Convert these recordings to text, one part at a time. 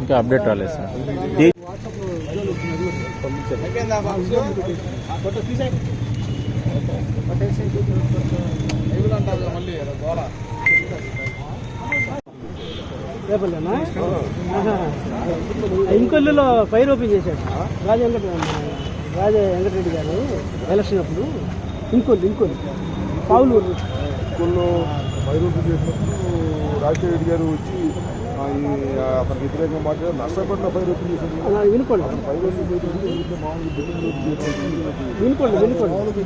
ఇంకా అప్డేట్ రాలేదు sir. ఇంకొల్లులో fire open చేశాడు. రాజ వెంకట రాజ వెంకటరెడ్డి గారు ఎలక్షన్ అప్పుడు. ఇంకొల్లు ఇంకొల్లు. పావులూరు స్కూల్లో మైరూపు చేసినప్పుడు రాజశేఖర రెడ్డి గారు వచ్చి వ్యతిరేకంగా మాట్లాడారు నష్టపడిన మామూలు బిల్డింగ్ వినుకోండి వినుకోండి మామూలుగా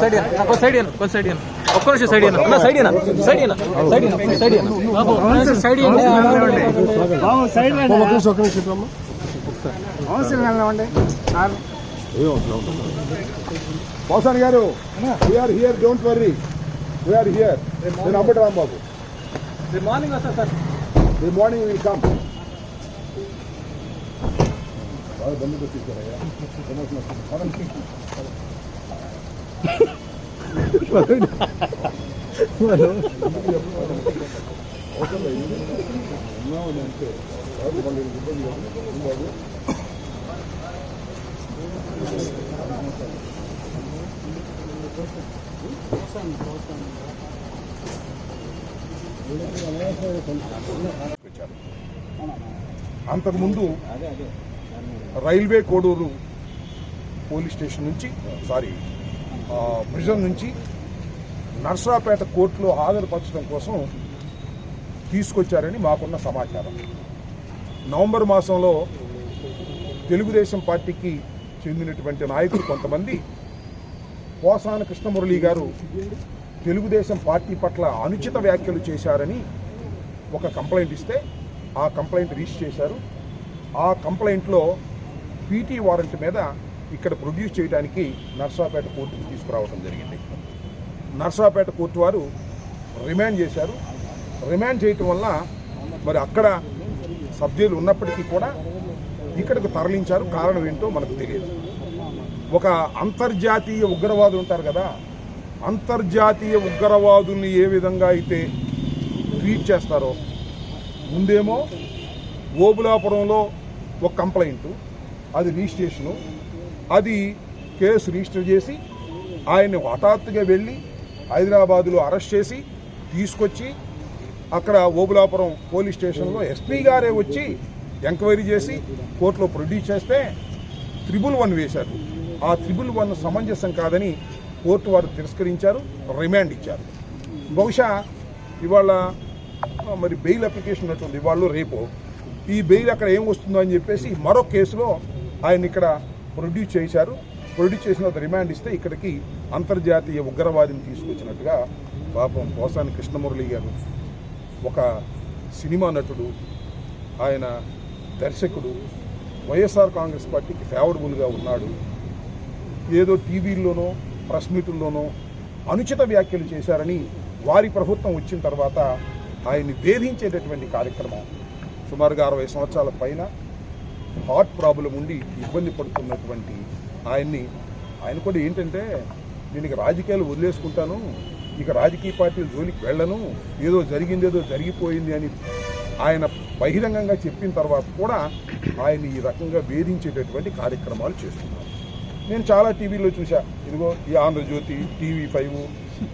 సైడ్ సైడ్ సైడ్. ఒక్క నిమిషం సైడ్. అన్న, side side side side side. Side నిమిషం పోసాని గారు we are here don't worry We are here. Then Ambed Ram Babu. The morning also, sir. The morning will come. ಭಾಳ ಬಂದಿದ್ದು teacher అంతకుముందు railway Koduru police station నుంచి sorry prison నుంచి నర్సరాపేట కోర్టులో హాజరుపరచడం కోసం తీసుకొచ్చారని మాకున్న సమాచారం. నవంబర్ మాసంలో తెలుగుదేశం పార్టీకి చెందినటువంటి నాయకులు కొంతమంది పోసాన కృష్ణమురళి గారు తెలుగుదేశం పార్టీ పట్ల అనుచిత వ్యాఖ్యలు చేశారని ఒక కంప్లైంట్ ఇస్తే ఆ కంప్లైంట్ రిజిస్టర్ చేశారు. ఆ కంప్లైంట్లో పీటీ వారెంట్ మీద ఇక్కడ ప్రొడ్యూస్ చేయడానికి నర్సాపేట కోర్టుకు తీసుకురావడం జరిగింది. నర్సాపేట కోర్టు వారు రిమాండ్ చేశారు. రిమాండ్ చేయటం వల్ల మరి అక్కడ సబ్జీలు ఉన్నప్పటికీ కూడా ఇక్కడికి తరలించారు. కారణం ఏంటో మనకు తెలియదు. ఒక అంతర్జాతీయ ఉగ్రవాదులు ఉంటారు కదా అంతర్జాతీయ ఉగ్రవాదుల్ని ఏ విధంగా అయితే ట్రీట్ చేస్తారో ముందేమో ఓబులాపురంలో ఒక కంప్లైంట్. అది రిజిస్ట్రేషను అది కేసు రిజిస్టర్ చేసి ఆయన్ని హఠాత్తుగా వెళ్ళి హైదరాబాదులో అరెస్ట్ చేసి తీసుకొచ్చి అక్కడ ఓబులాపురం పోలీస్ స్టేషన్లో ఎస్పీ గారే వచ్చి ఎంక్వైరీ చేసి కోర్టులో ప్రొడ్యూస్ చేస్తే త్రిబుల్ వన్ వేశారు. ఆ త్రిబుల్ వన్ సమంజసం కాదని కోర్టు వారు తిరస్కరించారు రిమాండ్ ఇచ్చారు. బహుశా ఇవాళ మరి బెయిల్ అప్లికేషన్ ఉన్నట్టుంది వాళ్ళు రేపు ఈ బెయిల్ అక్కడ ఏం వస్తుందో అని చెప్పేసి మరో కేసులో ఆయన ఇక్కడ ప్రొడ్యూస్ చేశారు. ప్రొడ్యూస్ చేసిన తర్వాత రిమాండ్ ఇస్తే ఇక్కడికి అంతర్జాతీయ ఉగ్రవాదిని తీసుకొచ్చినట్టుగా పాపం పోసాని కృష్ణమురళి గారు ఒక సినిమా నటుడు ఆయన దర్శకుడు వైఎస్ఆర్ కాంగ్రెస్ పార్టీకి ఫేవరబుల్గా ఉన్నాడు. ఏదో టీవీల్లోనో ప్రెస్ మీటుల్లోనో అనుచిత వ్యాఖ్యలు చేశారని వారి ప్రభుత్వం వచ్చిన తర్వాత ఆయన్ని వేధించేటటువంటి కార్యక్రమం సుమారుగా అరవై సంవత్సరాల పైన హార్ట్ ప్రాబ్లం ఉండి ఇబ్బంది పడుతున్నటువంటి ఆయన్ని ఆయన కూడా ఏంటంటే నేను ఇక రాజకీయాలు వదిలేసుకుంటాను ఇక రాజకీయ పార్టీల జోలికి వెళ్ళను ఏదో జరిగింది ఏదో జరిగిపోయింది అని ఆయన బహిరంగంగా చెప్పిన తర్వాత కూడా ఆయన ఈ రకంగా వేధించేటటువంటి కార్యక్రమాలు చేస్తున్నారు. నేను చాలా టీవీలో చూశా ఇదిగో ఈ ఆంధ్రజ్యోతి టీవీ ఫైవ్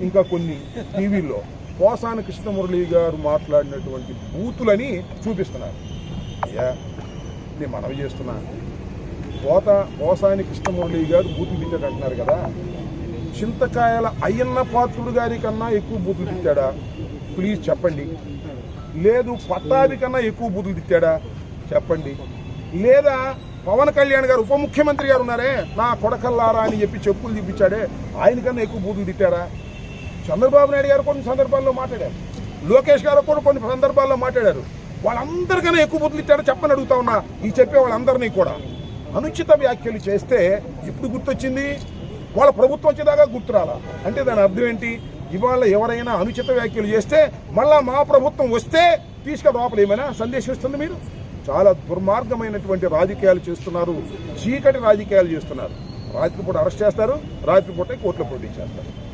ఇంకా కొన్ని టీవీల్లో. పోసాని కృష్ణమురళి గారు మాట్లాడినటువంటి బూతులని చూపిస్తున్నారు. అయ్యా నేను మనవి చేస్తున్నా. పోత పోసాని కృష్ణమురళి గారు బూతులు తిట్టాడు అంటున్నారు కదా. చింతకాయల అయ్యన్న పాత్రుడు గారి కన్నా ఎక్కువ బూతులు తిట్టాడా? ప్లీజ్ చెప్పండి. లేదు పట్టాభి కన్నా ఎక్కువ బూతులు తిట్టాడా? చెప్పండి. లేదా పవన్ కళ్యాణ్ గారు ఉప ముఖ్యమంత్రి గారు ఉన్నారే? నా కొడకల్లారా అని చెప్పి చెప్పులు చూపించాడే ఆయన కన్నా ఎక్కువ బూతులు తిట్టాడా? చంద్రబాబు నాయుడు గారు కొన్ని సందర్భాల్లో మాట్లాడారు. లోకేష్ గారు కూడా కొన్ని సందర్భాల్లో మాట్లాడారు. వాళ్ళందరికన్నా ఎక్కువ బుద్ధులు ఇచ్చారో చెప్పని అడుగుతా ఉన్నా. ఈ చెప్పే వాళ్ళందరినీ కూడా. అనుచిత వ్యాఖ్యలు చేస్తే ఎప్పుడు గుర్తొచ్చింది వాళ్ళ ప్రభుత్వం వచ్చేదాకా గుర్తురాలా అంటే దాని అర్థం ఏంటి? ఇవాళ ఎవరైనా అనుచిత వ్యాఖ్యలు చేస్తే మళ్ళా మా ప్రభుత్వం వస్తే తీసుక లోపల ఏమైనా సందేశం ఇస్తుంది మీరు? చాలా దుర్మార్గమైనటువంటి రాజకీయాలు చేస్తున్నారు. చీకటి రాజకీయాలు చేస్తున్నారు. రాత్రిపూట అరెస్ట్ చేస్తారు. రాత్రిపూట కోర్టులో పోటీ చేస్తారు.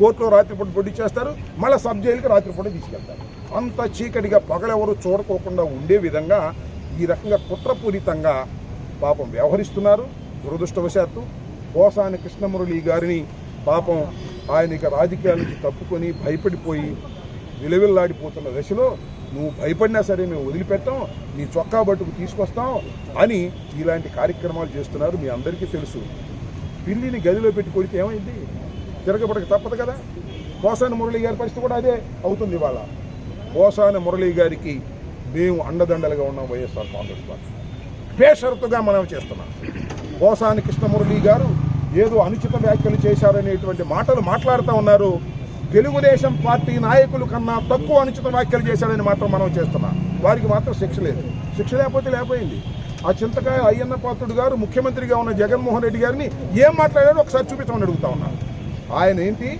కోర్టులో రాత్రిపూట పొడి చేస్తారు మళ్ళీ సబ్ జైలుకి రాత్రిపూట తీసుకెళ్తారు. అంత చీకటిగా పగలెవరు చూడకోకుండా ఉండే విధంగా ఈ రకంగా కుట్రపూరితంగా పాపం వ్యవహరిస్తున్నారు. దురదృష్టవశాత్తు పోసాని కృష్ణమురళి గారిని పాపం ఆయన ఇక రాజకీయాల నుంచి తప్పుకొని భయపడిపోయి విలవిల్లాడిపోతున్న దశలో నువ్వు భయపడినా సరే మేము వదిలిపెట్టాం నీ చొక్కా బట్టుకు తీసుకొస్తాం అని ఇలాంటి కార్యక్రమాలు చేస్తున్నారు మీ అందరికీ తెలుసు. పిల్లిని గదిలో పెట్టి కొడితే ఏమైంది? తిరగబడక తప్పదు కదా. పోసాని మురళి గారి పరిస్థితి కూడా అదే అవుతుంది ఇవాళ. పోసాని మురళి గారికి మేము అండదండలుగా ఉన్నాం వైఎస్ఆర్ కాంగ్రెస్ పార్టీ. బేషరతుగా మనం చేస్తున్నాం. పోసాని కృష్ణమురళి గారు ఏదో అనుచిత వ్యాఖ్యలు చేశారనేటువంటి మాటలు మాట్లాడుతూ ఉన్నారు. తెలుగుదేశం పార్టీ నాయకుల కన్నా తక్కువ అనుచిత వ్యాఖ్యలు చేశాడని మాత్రం మనం చేస్తున్నాం. వారికి మాత్రం శిక్ష లేదు. శిక్ష లేకపోతే లేకపోయింది. ఆ చింతకాయ అయ్యన్న పాత్రుడు గారు ముఖ్యమంత్రిగా ఉన్న జగన్మోహన్ రెడ్డి గారిని ఏం మాట్లాడారో ఒకసారి చూపించమని అడుగుతా ఉన్నాను ఆయన ఏంటి?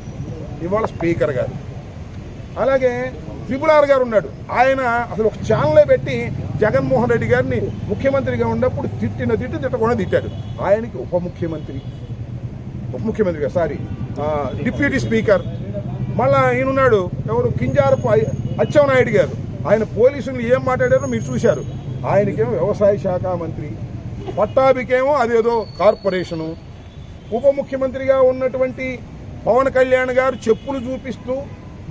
ఇవాళ స్పీకర్ గారు. అలాగే త్రిపులార్ ఆర్ గారు ఉన్నాడు. ఆయన అసలు ఒక ఛానలే పెట్టి జగన్మోహన్ రెడ్డి గారిని ముఖ్యమంత్రిగా ఉన్నప్పుడు తిట్టిన తిట్టు తిట్టకుండా తిట్టాడు. ఆయనకి ఉప ముఖ్యమంత్రి ఉప ముఖ్యమంత్రిగా సారీ డిప్యూటీ స్పీకర్. మళ్ళా ఈయనున్నాడు ఎవరు? కింజారపు అచ్చెవనాయుడు గారు. ఆయన పోలీసులు ఏం మాట్లాడారో మీరు చూశారు. ఆయనకేమో వ్యవసాయ శాఖ మంత్రి పట్టాభికేమో అదేదో కార్పొరేషను. ఉప ముఖ్యమంత్రిగా ఉన్నటువంటి పవన్ కళ్యాణ్ గారు చెప్పులు చూపిస్తూ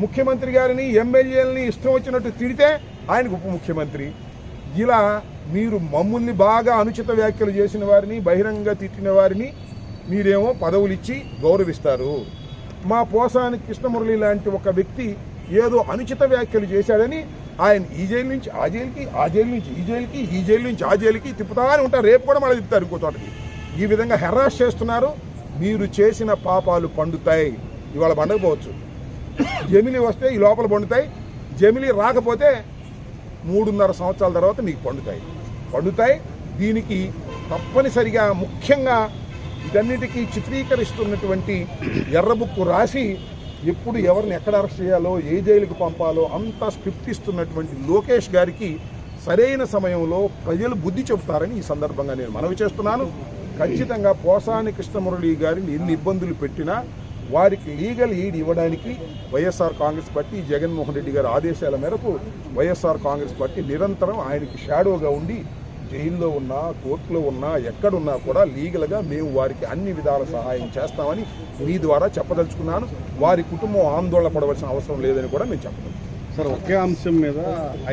ముఖ్యమంత్రి గారిని ఎమ్మెల్యేలని ఇష్టం వచ్చినట్టు తిడితే ఆయనకు ఉప ముఖ్యమంత్రి. ఇలా మీరు మమ్మల్ని బాగా అనుచిత వ్యాఖ్యలు చేసిన వారిని బహిరంగ తిట్టిన వారిని మీరేమో పదవులు ఇచ్చి గౌరవిస్తారు. మా పోసాని కృష్ణమురళి లాంటి ఒక వ్యక్తి ఏదో అనుచిత వ్యాఖ్యలు చేశాడని ఆయన ఈ జైలు నుంచి ఆ జైలుకి ఆ జైలు నుంచి ఈ జైలుకి ఈ జైలు నుంచి ఆ జైలుకి తిప్పుతానే ఉంటారు. రేపు కూడా మళ్ళీ తిప్పుతారు ఇంకో చోటకి. ఈ విధంగా హెరాస్ చేస్తున్నారు. మీరు చేసిన పాపాలు పండుతాయి. ఇవాళ పండకపోవచ్చు జమిలి వస్తే ఈ లోపల పండుతాయి. జమిలి రాకపోతే మూడున్నర సంవత్సరాల తర్వాత మీకు పండుతాయి. పండుతాయి. దీనికి తప్పనిసరిగా ముఖ్యంగా ఇదన్నిటికీ చిత్రీకరిస్తున్నటువంటి ఎర్రబుక్కు రాసి ఎప్పుడు ఎవరిని ఎక్కడ అరెస్ట్ చేయాలో ఏ జైలుకు పంపాలో అంతా స్క్రిప్ట్ ఇస్తున్నటువంటి లోకేష్ గారికి సరైన సమయంలో ప్రజలు బుద్ధి చెబుతారని ఈ సందర్భంగా నేను మనవి చేస్తున్నాను. ఖచ్చితంగా పోసాని కృష్ణమురళి గారిని ఎన్ని ఇబ్బందులు పెట్టినా వారికి లీగల్ ఎయిడ్ ఇవ్వడానికి వైఎస్ఆర్ కాంగ్రెస్ పార్టీ జగన్మోహన్ రెడ్డి గారి ఆదేశాల మేరకు వైఎస్ఆర్ కాంగ్రెస్ పార్టీ నిరంతరం ఆయనకి షాడోగా ఉండి జైల్లో ఉన్నా కోర్టులో ఉన్నా ఎక్కడున్నా కూడా లీగల్గా మేము వారికి అన్ని విధాల సహాయం చేస్తామని మీ ద్వారా చెప్పదలుచుకున్నాను. వారి కుటుంబం ఆందోళన పడవలసిన అవసరం లేదని కూడా నేను చెప్పదలుచుకున్నాను. సార్ ఒకే అంశం మీద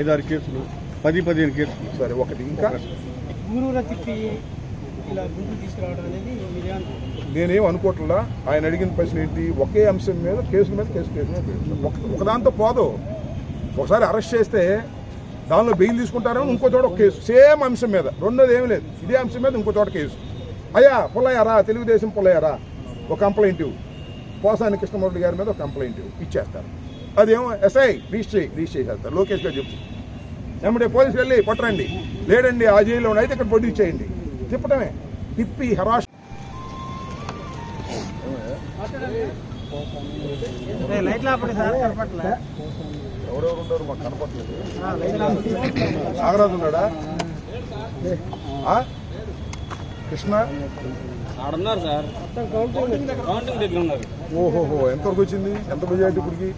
ఐదారు కేసులు పది పదిహేను కేసులు. సరే ఒకటి ఇంకా. ఇలా ముందుకు తీసుకురావడం అనేది నేనేం అనుకోవట్లా ఆయన అడిగిన ప్రశ్న ఏంటి? ఒకే అంశం మీద కేసుల మీద కేసు కేసు ఒక- ఒకదాంతో పోదు. ఒకసారి అరెస్ట్ చేస్తే దానిలో బెయిల్ తీసుకుంటారని ఇంకో చోట ఒక కేసు. సేమ్ అంశం మీద. రెండోది ఏమీ లేదు. ఇదే అంశం మీద ఇంకో చోట కేసు. అయ్యా పుల్లయ్యారా తెలుగుదేశం పుల్లయ్యారా ఒక కంప్లైంట్ ఇవ్వు. పోసాని కృష్ణమూర్తి గారి మీద ఒక కంప్లైంట్ ఇవ్వు. ఇచ్చేస్తారు. అదేమో ఎస్ఐ రిజిస్టర్ చేయి రిజిస్టర్ చేసేస్తారు. లోకేష్ గారు చెప్తారు ఎమ్మడే పోలీసులు వెళ్ళి పట్టరండి. లేడండి ఆ జైల్లో అయితే ఇక్కడ ప్రొడ్యూస్ చేయండి తిప్పటమే. తిప్పి హరాష్ ఎవరెవరు ఉంటారు? మాకు నాగరాజు ఉన్నాడా? ఆ? కృష్ణ? ఓహోహో ఎంతవరకు వచ్చింది? ఎంత మెజార్టీ ఇప్పటికి?